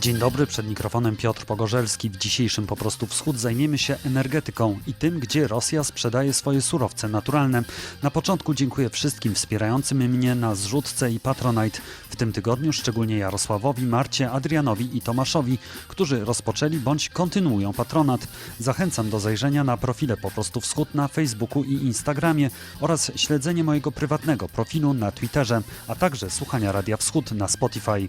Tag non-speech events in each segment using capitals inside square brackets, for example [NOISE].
Dzień dobry, przed mikrofonem Piotr Pogorzelski. W dzisiejszym Po prostu Wschód zajmiemy się energetyką i tym, gdzie Rosja sprzedaje swoje surowce naturalne. Na początku dziękuję wszystkim wspierającym mnie na zrzutce i Patronite. W tym tygodniu szczególnie Jarosławowi, Marcie, Adrianowi i Tomaszowi, którzy rozpoczęli bądź kontynuują patronat. Zachęcam do zajrzenia na profile Po prostu Wschód na Facebooku i Instagramie oraz śledzenie mojego prywatnego profilu na Twitterze, a także słuchania Radia Wschód na Spotify.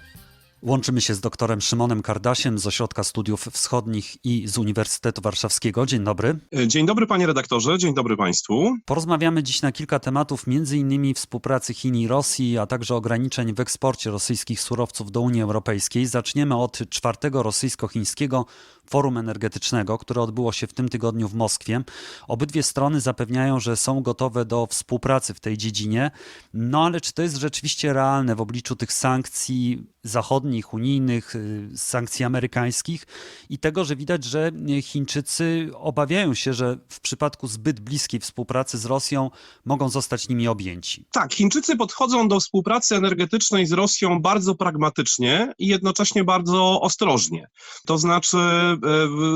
Łączymy się z doktorem Szymonem Kardasiem z Ośrodka Studiów Wschodnich i z Uniwersytetu Warszawskiego. Dzień dobry. Dzień dobry panie redaktorze, dzień dobry państwu. Porozmawiamy dziś na kilka tematów, m.in. współpracy Chin i Rosji, a także ograniczeń w eksporcie rosyjskich surowców do Unii Europejskiej. Zaczniemy od czwartego rosyjsko-chińskiego forum energetycznego, które odbyło się w tym tygodniu w Moskwie. Obydwie strony zapewniają, że są gotowe do współpracy w tej dziedzinie. No ale czy to jest rzeczywiście realne w obliczu tych sankcji zachodnich, unijnych, y, sankcji amerykańskich i tego, że widać, że Chińczycy obawiają się, że w przypadku zbyt bliskiej współpracy z Rosją mogą zostać nimi objęci. Tak, Chińczycy podchodzą do współpracy energetycznej z Rosją bardzo pragmatycznie i jednocześnie bardzo ostrożnie. To znaczy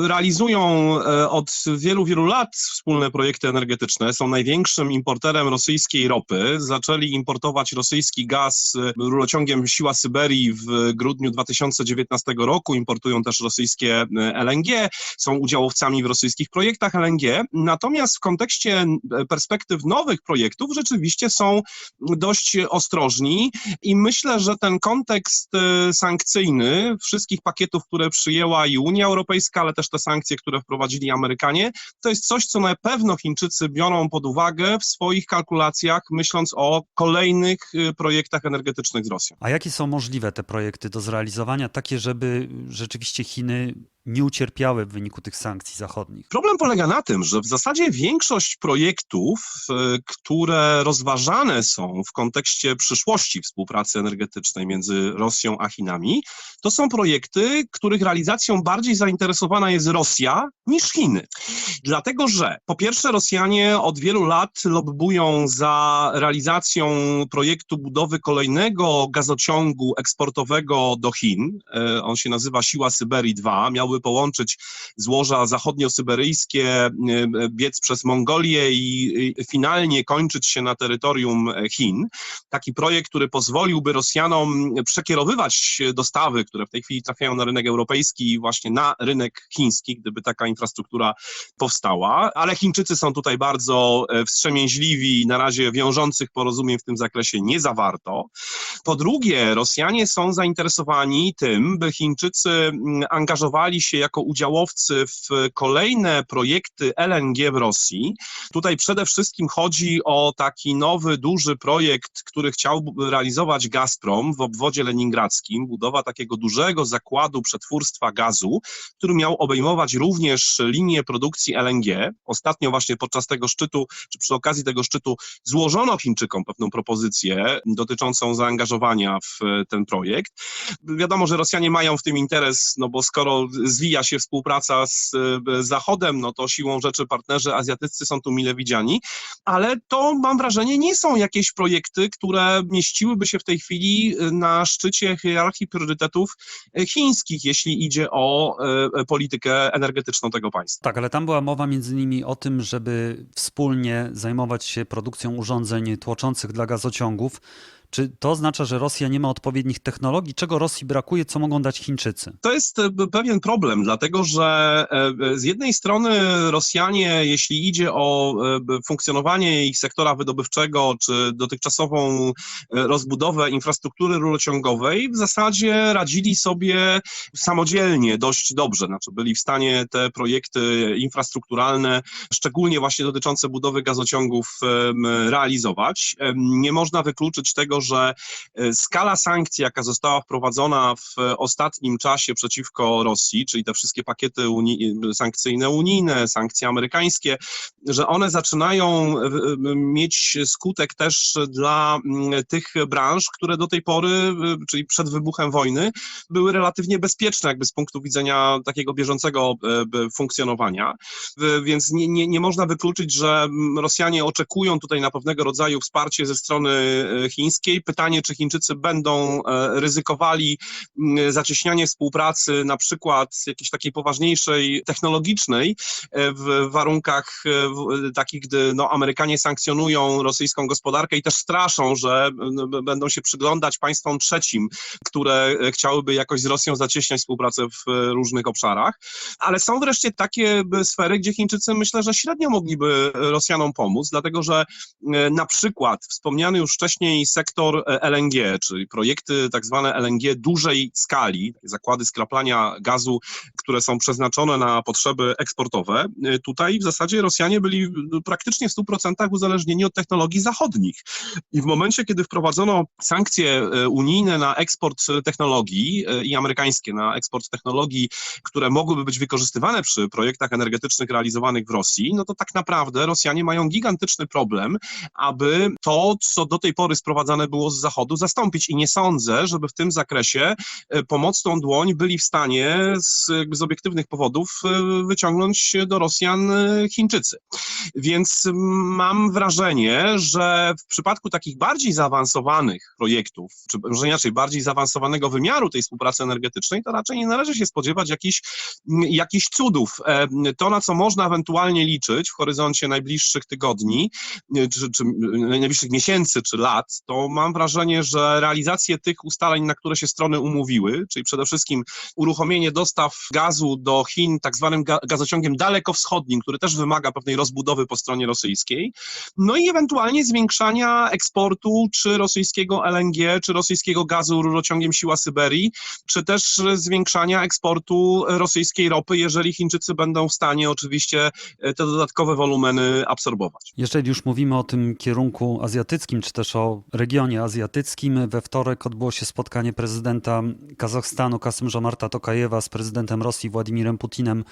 realizują e, od wielu, wielu lat wspólne projekty energetyczne. Są największym importerem rosyjskiej ropy. Zaczęli importować rosyjski gaz e, rurociągiem Siła Syberii w grudniu 2019 roku. Importują też rosyjskie LNG. Są udziałowcami w rosyjskich projektach LNG. Natomiast w kontekście perspektyw nowych projektów rzeczywiście są dość ostrożni i myślę, że ten kontekst sankcyjny wszystkich pakietów, które przyjęła i Unia Europejska, ale też te sankcje, które wprowadzili Amerykanie, to jest coś, co na pewno Chińczycy biorą pod uwagę w swoich kalkulacjach, myśląc o kolejnych projektach energetycznych z Rosją. A jakie są możliwe te projekty do zrealizowania, takie, żeby rzeczywiście Chiny nie ucierpiały w wyniku tych sankcji zachodnich? Problem polega na tym, że w zasadzie większość projektów, które rozważane są w kontekście przyszłości współpracy energetycznej między Rosją a Chinami, to są projekty, których realizacją bardziej zainteresowana jest Rosja niż Chiny. Dlatego, że po pierwsze Rosjanie od wielu lat lobbują za realizacją projektu budowy kolejnego gazociągu eksportowego do Chin. On się nazywa Siła Syberii 2. Połączyć złoża zachodnio-syberyjskie, biec przez Mongolię i finalnie kończyć się na terytorium Chin. Taki projekt, który pozwoliłby Rosjanom przekierowywać dostawy, które w tej chwili trafiają na rynek europejski właśnie na rynek chiński, gdyby taka infrastruktura powstała, ale Chińczycy są tutaj bardzo wstrzemięźliwi, na razie wiążących porozumień w tym zakresie nie zawarto. Po drugie, Rosjanie są zainteresowani tym, by Chińczycy angażowali się jako udziałowcy w kolejne projekty LNG w Rosji. Tutaj przede wszystkim chodzi o taki nowy, duży projekt, który chciał realizować Gazprom w obwodzie leningradzkim, budowa takiego dużego zakładu przetwórstwa gazu, który miał obejmować również linię produkcji LNG. Ostatnio właśnie podczas tego szczytu, czy przy okazji tego szczytu złożono Chińczykom pewną propozycję dotyczącą zaangażowania w ten projekt. Wiadomo, że Rosjanie mają w tym interes, no bo skoro zwija się współpraca z Zachodem, no to siłą rzeczy partnerzy azjatyccy są tu mile widziani, ale to mam wrażenie nie są jakieś projekty, które mieściłyby się w tej chwili na szczycie hierarchii priorytetów chińskich, jeśli idzie o politykę energetyczną tego państwa. Tak, ale tam była mowa między innymi o tym, żeby wspólnie zajmować się produkcją urządzeń tłoczących dla gazociągów. Czy to oznacza, że Rosja nie ma odpowiednich technologii? Czego Rosji brakuje, co mogą dać Chińczycy? To jest pewien problem, dlatego że z jednej strony Rosjanie, jeśli idzie o funkcjonowanie ich sektora wydobywczego, czy dotychczasową rozbudowę infrastruktury rurociągowej, w zasadzie radzili sobie samodzielnie dość dobrze. Znaczy byli w stanie te projekty infrastrukturalne, szczególnie właśnie dotyczące budowy gazociągów, realizować. Nie można wykluczyć tego, że skala sankcji, jaka została wprowadzona w ostatnim czasie przeciwko Rosji, czyli te wszystkie pakiety uni sankcyjne unijne, sankcje amerykańskie, że one zaczynają mieć skutek też dla tych branż, które do tej pory, czyli przed wybuchem wojny, były relatywnie bezpieczne jakby z punktu widzenia takiego bieżącego funkcjonowania. Więc nie, nie, nie można wykluczyć, że Rosjanie oczekują tutaj na pewnego rodzaju wsparcie ze strony chińskiej, rosyjskiej. Pytanie, czy Chińczycy będą e, ryzykowali m, zacieśnianie współpracy, na przykład jakiejś takiej poważniejszej, technologicznej, e, w warunkach e, takich, gdy no, Amerykanie sankcjonują rosyjską gospodarkę i też straszą, że będą się przyglądać państwom trzecim, które chciałyby jakoś z Rosją zacieśniać współpracę w różnych obszarach. Ale są wreszcie takie sfery, gdzie Chińczycy myślę, że średnio mogliby Rosjanom pomóc, dlatego że na przykład wspomniany już wcześniej sektor e, LNG, czyli projekty tak zwane LNG dużej skali, zakłady skraplania gazu, które są przeznaczone na potrzeby eksportowe. E, Tutaj w zasadzie Rosjanie byli no, praktycznie w 100% uzależnieni od technologii zachodnich. I w momencie, kiedy wprowadzono sankcje e, unijne na eksport technologii i amerykańskie na eksport technologii, które mogłyby być wykorzystywane przy projektach energetycznych realizowanych w Rosji, no to tak naprawdę Rosjanie mają gigantyczny problem, aby to, co do tej pory sprowadzane było z Zachodu, zastąpić. I nie sądzę, żeby w tym zakresie e, pomocną dłoń byli w stanie z, z obiektywnych powodów e, wyciągnąć do Rosjan e, Chińczycy. Więc mam wrażenie, że w przypadku takich bardziej zaawansowanych projektów, czy może inaczej, bardziej zaawansowanego wymiaru tej współpracy energetycznej, to raczej nie należy się spodziewać jakichś, jakichś cudów. To, na co można ewentualnie liczyć w horyzoncie najbliższych tygodni, czy, czy najbliższych miesięcy, czy lat, to mam wrażenie, że realizację tych ustaleń, na które się strony umówiły, czyli przede wszystkim uruchomienie dostaw gazu do Chin tak zwanym ga- gazociągiem dalekowschodnim, który też wymaga pewnej rozbudowy po stronie rosyjskiej, no i ewentualnie zwiększania eksportu czy rosyjskiego LNG, czy rosyjskiego gazu rurociągiem Siła Syberii, czy też zwiększania eksportu rosyjskiej ropy, jeżeli Chińczycy będą w stanie oczywiście e, te dodatkowe wolumeny absorbować. Jeżeli już mówimy o tym kierunku azjatyckim, czy też o regionie azjatyckim, we wtorek odbyło się spotkanie prezydenta Kazachstanu Kasym Żomarta Tokajewa z prezydentem Rosji Władimirem Putinem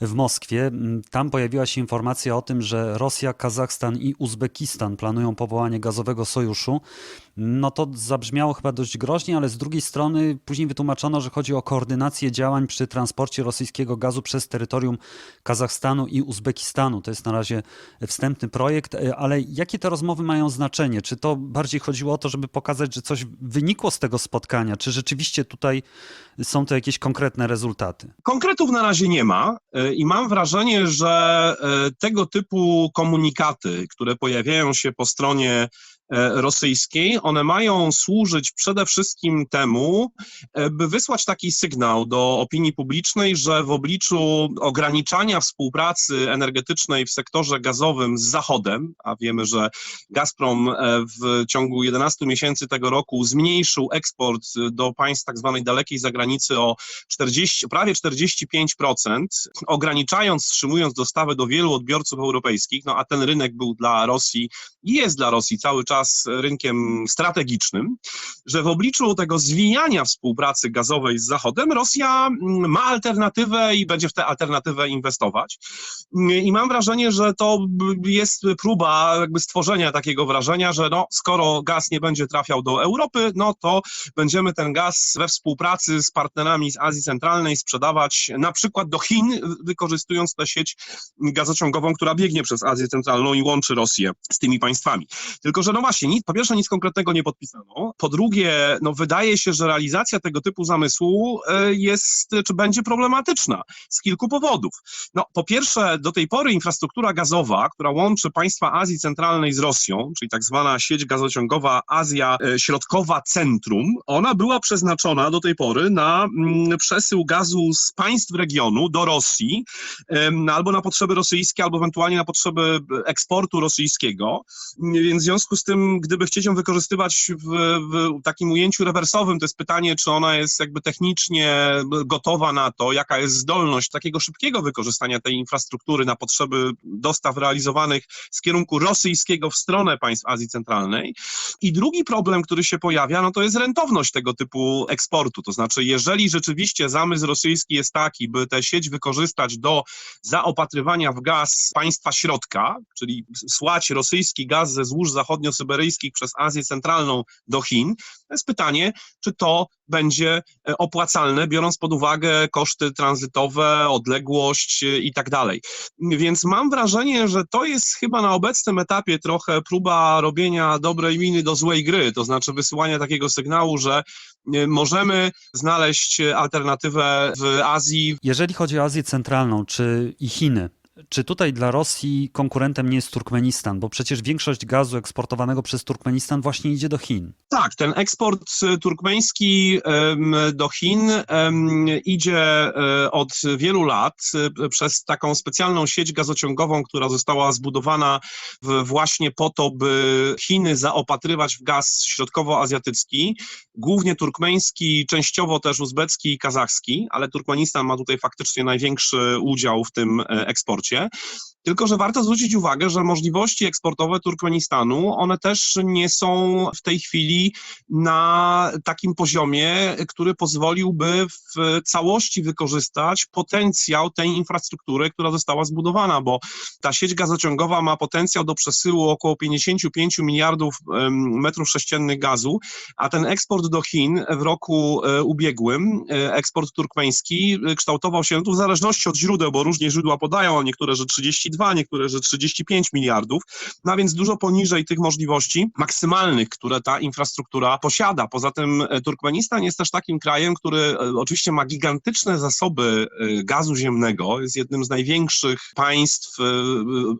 w Moskwie. Tam pojawiła się informacja o tym, że Rosja, Kazachstan i Uzbekistan planują powołanie gazowego sojuszu. No to zabrzmiało chyba dość groźnie, ale z drugiej strony później wytłumaczono, że chodzi o koordynację działań przy transporcie rosyjskiego gazu przez terytorium Kazachstanu i Uzbekistanu. To jest na razie wstępny projekt, e, ale jakie te rozmowy mają znaczenie? Czy to bardziej chodziło o to, żeby pokazać, że coś wynikło z tego spotkania? Czy rzeczywiście tutaj są to jakieś konkretne rezultaty? Konkretów na razie nie ma e, i mam wrażenie, że e, tego typu komunikaty, które pojawiają się po stronie rosyjskiej, one mają służyć przede wszystkim temu, e, by wysłać taki sygnał do opinii publicznej, że w obliczu ograniczania współpracy energetycznej w sektorze gazowym z Zachodem, a wiemy, że Gazprom e, w ciągu 11 miesięcy tego roku zmniejszył eksport e, do państw tak zwanej dalekiej zagranicy o 40, prawie 45%, ograniczając, wstrzymując dostawy do wielu odbiorców europejskich, no a ten rynek był dla Rosji i jest dla Rosji cały czas rynkiem strategicznym, że w obliczu tego zwijania współpracy gazowej z Zachodem Rosja mm, ma alternatywę i będzie w tę alternatywę inwestować. I mam wrażenie, że to jest próba jakby stworzenia takiego wrażenia, że no, skoro gaz nie będzie trafiał do Europy, no to będziemy ten gaz we współpracy z partnerami z Azji Centralnej sprzedawać na przykład do Chin, wykorzystując tę sieć gazociągową, która biegnie przez Azję Centralną i łączy Rosję z tymi państwami. Tylko, że no właśnie, nic, po pierwsze nic konkretnego nie podpisano, po drugie, no wydaje się, że realizacja tego typu zamysłu e, jest, czy będzie problematyczna z kilku powodów. No, po pierwsze, do tej pory infrastruktura gazowa, która łączy państwa Azji Centralnej z Rosją, czyli tak zwana sieć gazociągowa Azja e, Środkowa Centrum, ona była przeznaczona do tej pory na mm, przesył gazu z państw regionu do Rosji, em, albo na potrzeby rosyjskie, albo ewentualnie na potrzeby eksportu rosyjskiego. Więc w związku z tym, gdyby chcieć ją wykorzystywać w, w takim ujęciu rewersowym, to jest pytanie, czy ona jest jakby technicznie gotowa na to, jaka jest zdolność takiego szybkiego wykorzystania tej infrastruktury na potrzeby dostaw realizowanych z kierunku rosyjskiego w stronę państw Azji Centralnej. I drugi problem, który się pojawia, no to jest rentowność tego typu eksportu. To znaczy, jeżeli rzeczywiście zamysł rosyjski jest taki, by tę sieć wykorzystać do zaopatrywania w gaz państwa środka, czyli słać rosyjski gaz ze złóż zachodnio północno-syberyjskich przez Azję Centralną do Chin. To jest pytanie, czy to będzie e, opłacalne, biorąc pod uwagę koszty tranzytowe, odległość e, i tak dalej. Więc mam wrażenie, że to jest chyba na obecnym etapie trochę próba robienia dobrej miny do złej gry, to znaczy wysyłania takiego sygnału, że e, możemy znaleźć alternatywę w Azji. Jeżeli chodzi o Azję Centralną czy i Chiny, czy tutaj dla Rosji konkurentem nie jest Turkmenistan? Bo przecież większość gazu eksportowanego przez Turkmenistan właśnie idzie do Chin. Tak, ten eksport e, turkmeński do Chin idzie e, od wielu lat e, przez taką specjalną sieć gazociągową, która została zbudowana właśnie po to, by Chiny zaopatrywać w gaz środkowoazjatycki, głównie turkmeński, częściowo też uzbecki i kazachski, ale Turkmenistan ma tutaj faktycznie największy udział w tym eksporcie. Tylko, że warto zwrócić uwagę, że możliwości eksportowe Turkmenistanu, one też nie są w tej chwili na takim poziomie, który pozwoliłby w całości wykorzystać potencjał tej infrastruktury, która została zbudowana, bo ta sieć gazociągowa ma potencjał do przesyłu około 55 miliardów metrów sześciennych gazu, a ten eksport do Chin w roku e, ubiegłym, e, eksport turkmeński, e, kształtował się tu w zależności od źródeł, bo różnie źródła podają, niektóre, że 32, niektóre, że 35 miliardów, no a więc dużo poniżej tych możliwości maksymalnych, które ta infrastruktura posiada. Poza tym e, Turkmenistan jest też takim krajem, który e, oczywiście ma gigantyczne zasoby e, gazu ziemnego, jest jednym z największych państw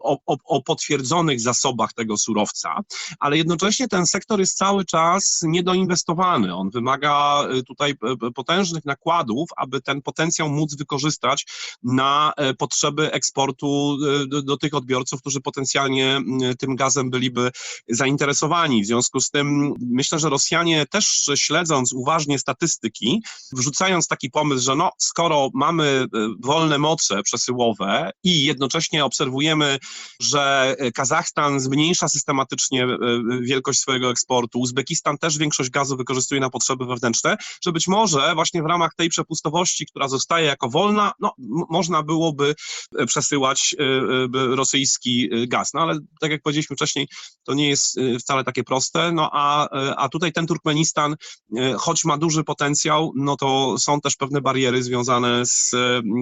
o, o, o potwierdzonych zasobach tego surowca, ale jednocześnie ten sektor jest cały czas niedoinwestowany. On wymaga tutaj potężnych nakładów, aby ten potencjał móc wykorzystać na potrzeby eksportu do, do tych odbiorców, którzy potencjalnie m, tym gazem byliby zainteresowani. W związku z tym myślę, że Rosjanie też śledząc uważnie statystyki, wrzucając taki pomysł, że no, skoro mamy e, wolne moce przesyłowe i jednocześnie obserwujemy, że e, Kazachstan zmniejsza systematycznie e, wielkość swojego eksportu, Uzbekistan też większość gazu wykorzystuje na potrzeby wewnętrzne, że być może właśnie w ramach tej przepustowości, która zostaje jako wolna, no, można byłoby przesyłać rosyjski e, gaz. No ale tak jak powiedzieliśmy wcześniej, to nie jest e, wcale takie proste, no a, e, a tutaj ten Turkmenistan, choć ma duży potencjał, no to są też pewne bariery związane z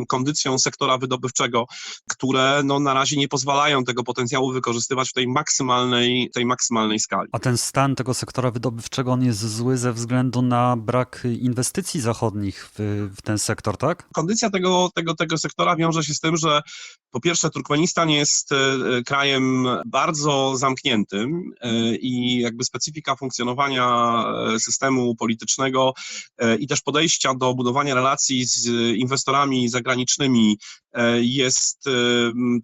kondycją sektora wydobywczego, które no, na razie nie pozwalają tego potencjału wykorzystywać w tej maksymalnej, tej maksymalnej skali. A ten stan tego sektora wydobywczego on jest zły ze względu na brak inwestycji zachodnich w, w ten sektor, tak? kondycja tego, tego, tego sektora wiąże się z tym, że po pierwsze Turkmenistan jest e, krajem bardzo zamkniętym e, i jakby specyfika funkcjonowania e, systemu politycznego i też podejścia do budowania relacji z inwestorami zagranicznymi jest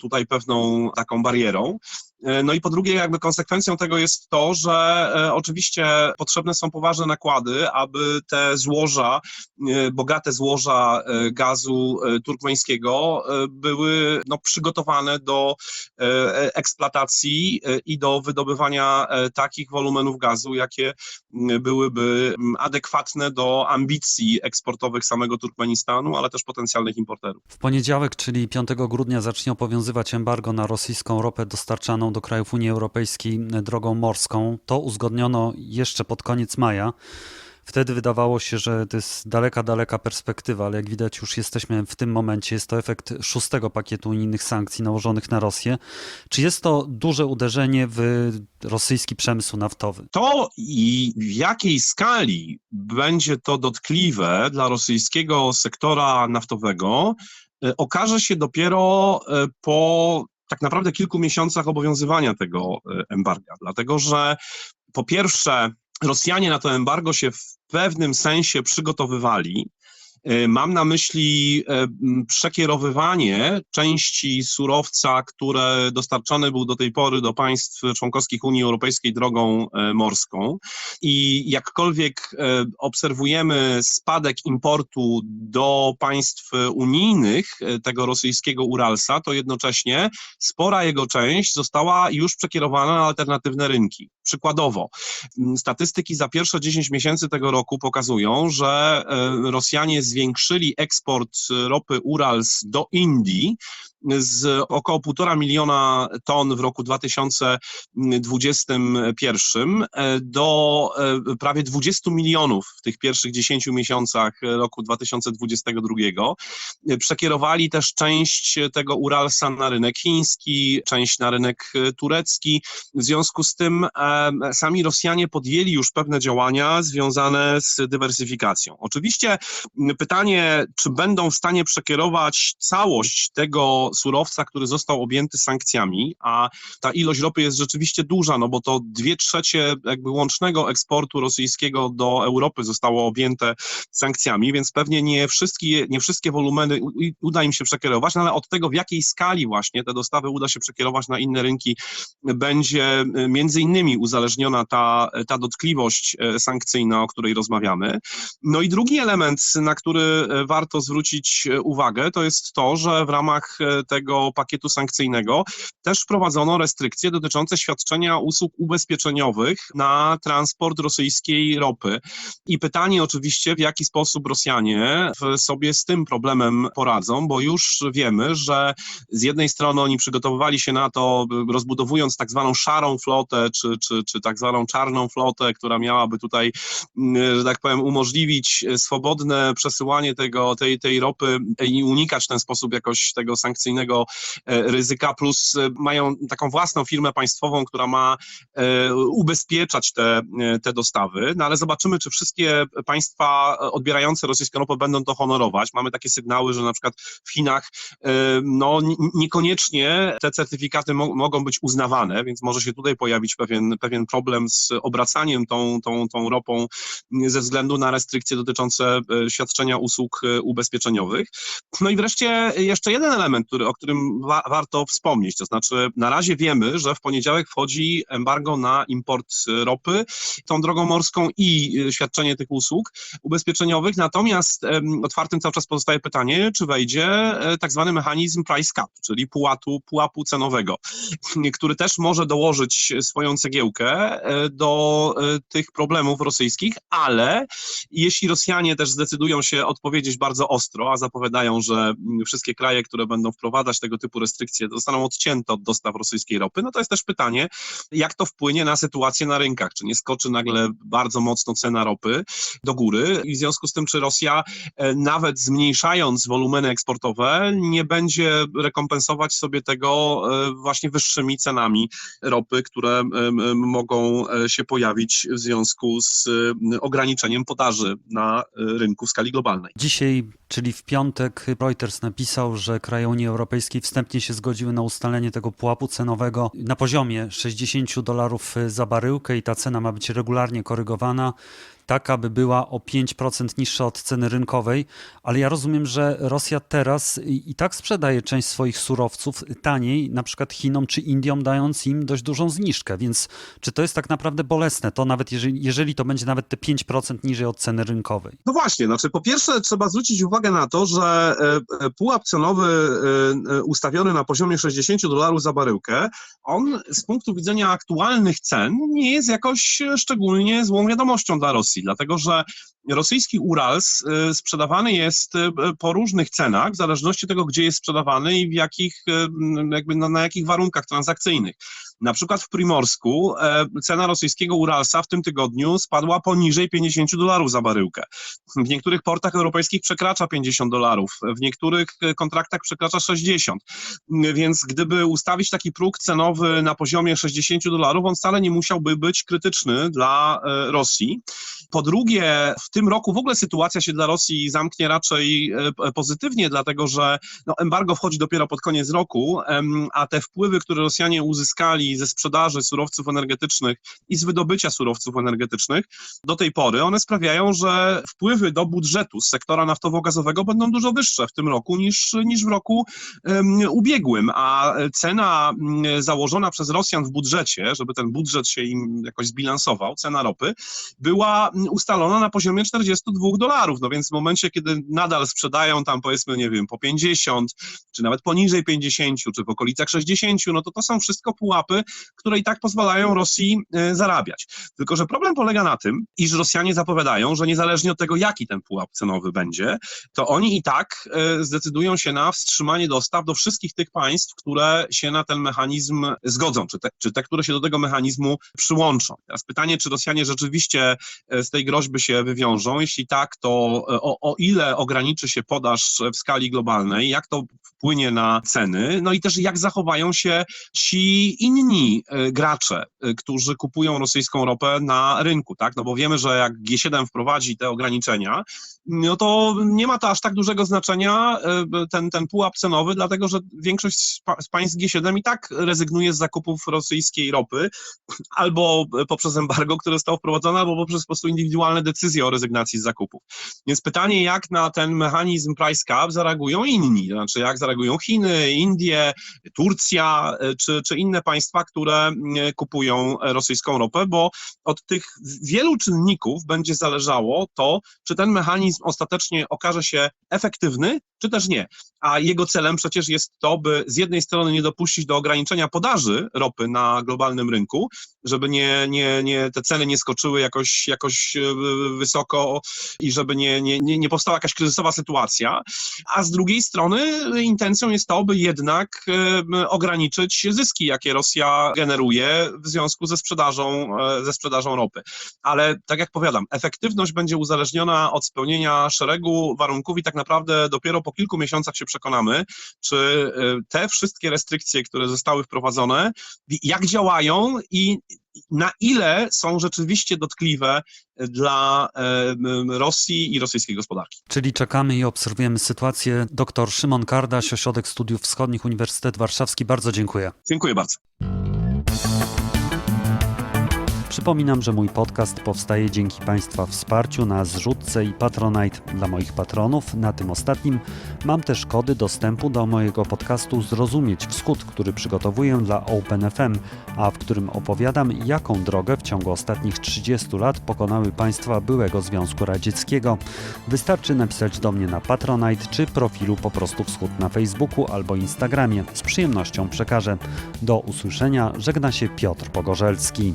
tutaj pewną taką barierą. E, No i po drugie, jakby konsekwencją tego jest to, że e, oczywiście potrzebne są poważne nakłady, aby te złoża, e, bogate złoża gazu turkmeńskiego były no, przygotowane do eksploatacji i do wydobywania takich wolumenów gazu, jakie byłyby adekwatne do ambicji eksportowych samego Turkmenistanu, ale też potencjalnych importerów. W poniedziałek, czyli 5 grudnia, zacznie obowiązywać embargo na rosyjską ropę dostarczaną do krajów Unii Europejskiej drogą morską. To uzgodniono jeszcze pod koniec maja. Wtedy wydawało się, że to jest daleka, daleka perspektywa, ale jak widać już jesteśmy w tym momencie. Jest to efekt szóstego pakietu unijnych sankcji nałożonych na Rosję. Czy jest to duże uderzenie w rosyjski przemysł naftowy? To i w jakiej skali będzie to dotkliwe dla rosyjskiego sektora naftowego, e, okaże się dopiero e, po tak naprawdę kilku miesiącach obowiązywania tego e, embarga. Dlatego, że po pierwsze, Rosjanie na to embargo się w pewnym sensie przygotowywali. E, Mam na myśli e, przekierowywanie części surowca, które dostarczany był do tej pory do państw członkowskich Unii Europejskiej drogą e, morską. I jakkolwiek obserwujemy spadek importu do państw unijnych tego rosyjskiego Uralsa, to jednocześnie spora jego część została już przekierowana na alternatywne rynki. Przykładowo, statystyki za pierwsze 10 miesięcy tego roku pokazują, że Rosjanie zwiększyli eksport ropy Urals do Indii z około 1,5 miliona ton w roku 2021 e, do e, prawie 20 milionów w tych pierwszych 10 miesiącach roku 2022. E, Przekierowali też część tego Uralsa na rynek chiński, część na rynek turecki. W związku z tym sami Rosjanie podjęli już pewne działania związane z dywersyfikacją. Oczywiście pytanie, czy będą w stanie przekierować całość tego surowca, który został objęty sankcjami, a ta ilość ropy jest rzeczywiście duża, no bo to dwie trzecie jakby łącznego eksportu rosyjskiego do Europy zostało objęte sankcjami, więc pewnie nie wszystkie, nie wszystkie wolumeny uda im się przekierować, no ale od tego, w jakiej skali właśnie te dostawy uda się przekierować na inne rynki, będzie y, między innymi uzależniona ta, ta dotkliwość e, sankcyjna, o której rozmawiamy. No i drugi element, na który e, warto zwrócić uwagę, to jest to, że w ramach tego pakietu sankcyjnego też wprowadzono restrykcje dotyczące świadczenia usług ubezpieczeniowych na transport rosyjskiej ropy. I pytanie oczywiście, w jaki sposób Rosjanie sobie z tym problemem poradzą, bo już wiemy, że z jednej strony oni przygotowywali się na to, rozbudowując tak zwaną szarą flotę, czy, czy, czy tak zwaną czarną flotę, która miałaby tutaj, mm, że tak powiem, umożliwić swobodne przesyłanie tego, tej, tej ropy i unikać w ten sposób jakoś tego sankcyjnego e, ryzyka, plus e, mają taką własną firmę państwową, która ma e, ubezpieczać te, te dostawy, no ale zobaczymy, czy wszystkie państwa odbierające rosyjską ropę będą to honorować. Mamy takie sygnały, że na przykład w Chinach no, niekoniecznie te certyfikaty mo- mogą być uznawane, więc może się tutaj pojawić pewien, pewien problem z obracaniem tą, tą, tą ropą ze względu na restrykcje dotyczące świadczenia usług ubezpieczeniowych. No i wreszcie jeszcze jeden element, który, o którym wa- warto wspomnieć, to znaczy na razie wiemy, że w poniedziałek wchodzi embargo na import e, ropy tą drogą morską i e, świadczenie tych usług ubezpieczeniowych, natomiast otwartym cały czas pozostaje pytanie, czy wejdzie e, tak zwany mechanizm price cap, czyli pułatu, pułapu cenowego, który też może dołożyć swoją cegiełkę e, do e, tych problemów rosyjskich, ale jeśli Rosjanie też zdecydują się odpowiedzieć bardzo ostro, a zapowiadają, że wszystkie kraje, które będą wprowadzać tego typu restrykcje, zostaną odcięte od dostaw rosyjskiej ropy, no to jest też pytanie, jak to wpłynie na sytuację na rynkach, czy nie skoczy nagle bardzo mocno cena ropy do góry? I w związku z tym, czy Rosja e, nawet zmniejszając wolumeny eksportowe, nie będzie rekompensować sobie tego e, właśnie wyższymi cenami ropy, które mogą e, się pojawić w związku z ograniczeniem podaży na rynku w skali globalnej. Dzisiaj, czyli w piątek, Reuters napisał, że kraje Unii Europejskiej wstępnie się zgodziły na ustalenie tego pułapu cenowego na poziomie 60 dolarów za baryłkę i ta cena ma być regularnie korygowana, tak aby była o 5% niższa od ceny rynkowej. Ale ja rozumiem, że Rosja teraz i, tak sprzedaje część swoich surowców taniej, na przykład Chinom czy Indiom, dając im dość dużą zniżkę. Więc czy to jest tak naprawdę bolesne? To nawet jeżeli, jeżeli to będzie nawet te 5% niżej od ceny rynkowej. No właśnie, znaczy po pierwsze trzeba zwrócić uwagę na to, że e, e, pułap cenowy e, ustawiony na poziomie 60 dolarów za baryłkę, on z punktu widzenia aktualnych cen nie jest jakoś szczególnie złą wiadomością dla Rosji, dlatego że rosyjski Urals e, sprzedawany jest e, po różnych cenach, w zależności od tego, gdzie jest sprzedawany i w jakich, m, jakby na, na jakich warunkach transakcyjnych. Na przykład w Primorsku e, cena rosyjskiego Uralsa w tym tygodniu spadła poniżej 50 dolarów za baryłkę. W niektórych portach europejskich przekracza 50 dolarów, w niektórych e, kontraktach przekracza 60. Mm, Więc gdyby ustawić taki próg cenowy na poziomie 60 dolarów, on wcale nie musiałby być krytyczny dla e, Rosji. Po drugie, w tym roku w ogóle sytuacja się dla Rosji zamknie raczej pozytywnie, dlatego że no, embargo wchodzi dopiero pod koniec roku, a te wpływy, które Rosjanie uzyskali ze sprzedaży surowców energetycznych i z wydobycia surowców energetycznych do tej pory, one sprawiają, że wpływy do budżetu z sektora naftowo-gazowego będą dużo wyższe w tym roku niż, niż w roku em, ubiegłym, a cena mm, założona przez Rosjan w budżecie, żeby ten budżet się im jakoś zbilansował, cena ropy, była mm, ustalona na poziomie 42 dolarów. No więc w momencie, kiedy nadal sprzedają tam powiedzmy, nie wiem, po 50, czy nawet poniżej 50, czy w okolicach 60, no to to są wszystko pułapy, które i tak pozwalają Rosji e, zarabiać. Tylko, że problem polega na tym, iż Rosjanie zapowiadają, że niezależnie od tego, jaki ten pułap cenowy będzie, to oni i tak e, zdecydują się na wstrzymanie dostaw do wszystkich tych państw, które się na ten mechanizm zgodzą, czy te, czy te które się do tego mechanizmu przyłączą. Teraz pytanie, czy Rosjanie rzeczywiście e, z tej groźby się wywiążą. Jeśli tak, to o, o ile ograniczy się podaż w skali globalnej, jak to wpłynie na ceny, no i też jak zachowają się ci inni e, gracze, e, którzy kupują rosyjską ropę na rynku, tak? No bo wiemy, że jak G7 wprowadzi te ograniczenia, no to nie ma to aż tak dużego znaczenia e, ten, ten pułap cenowy, dlatego że większość z pa- z państw G7 i tak rezygnuje z zakupów rosyjskiej ropy, [CLEARS THROAT] albo poprzez embargo, które zostało wprowadzone, albo poprzez po prostu indywidualne decyzje o rezygnacji z zakupów. Więc pytanie, jak na ten mechanizm price cap zareagują inni, znaczy jak zareagują Chiny, Indie, Turcja, czy, czy inne państwa, które mm, kupują e, rosyjską ropę, bo od tych wielu czynników będzie zależało to, czy ten mechanizm ostatecznie okaże się efektywny, czy też nie. A jego celem przecież jest to, by z jednej strony nie dopuścić do ograniczenia podaży ropy na globalnym rynku, żeby nie, nie, nie, te ceny nie skoczyły jakoś, jakoś e, wysoko i żeby nie, nie, nie, nie powstała jakaś kryzysowa sytuacja, a z drugiej strony intencją jest to, by jednak e, ograniczyć zyski, jakie Rosja generuje w związku ze sprzedażą, e, ze sprzedażą ropy. Ale tak jak powiadam, efektywność będzie uzależniona od spełnienia szeregu warunków i tak naprawdę dopiero po kilku miesiącach się przekonamy, czy e, te wszystkie restrykcje, które zostały wprowadzone, jak działają i na ile są rzeczywiście dotkliwe dla Rosji i rosyjskiej gospodarki. Czyli czekamy i obserwujemy sytuację. Dr Szymon Kardaś, Ośrodek Studiów Wschodnich, Uniwersytet Warszawski. Bardzo dziękuję. Dziękuję bardzo. Przypominam, że mój podcast powstaje dzięki Państwa wsparciu na zrzutce i Patronite dla moich patronów. Na tym ostatnim mam też kody dostępu do mojego podcastu Zrozumieć Wschód, który przygotowuję dla OpenFM, a w którym opowiadam, jaką drogę w ciągu ostatnich 30 lat pokonały państwa byłego Związku Radzieckiego. Wystarczy napisać do mnie na Patronite czy profilu po prostu Wschód na Facebooku albo Instagramie. Z przyjemnością przekażę. Do usłyszenia żegna się Piotr Pogorzelski.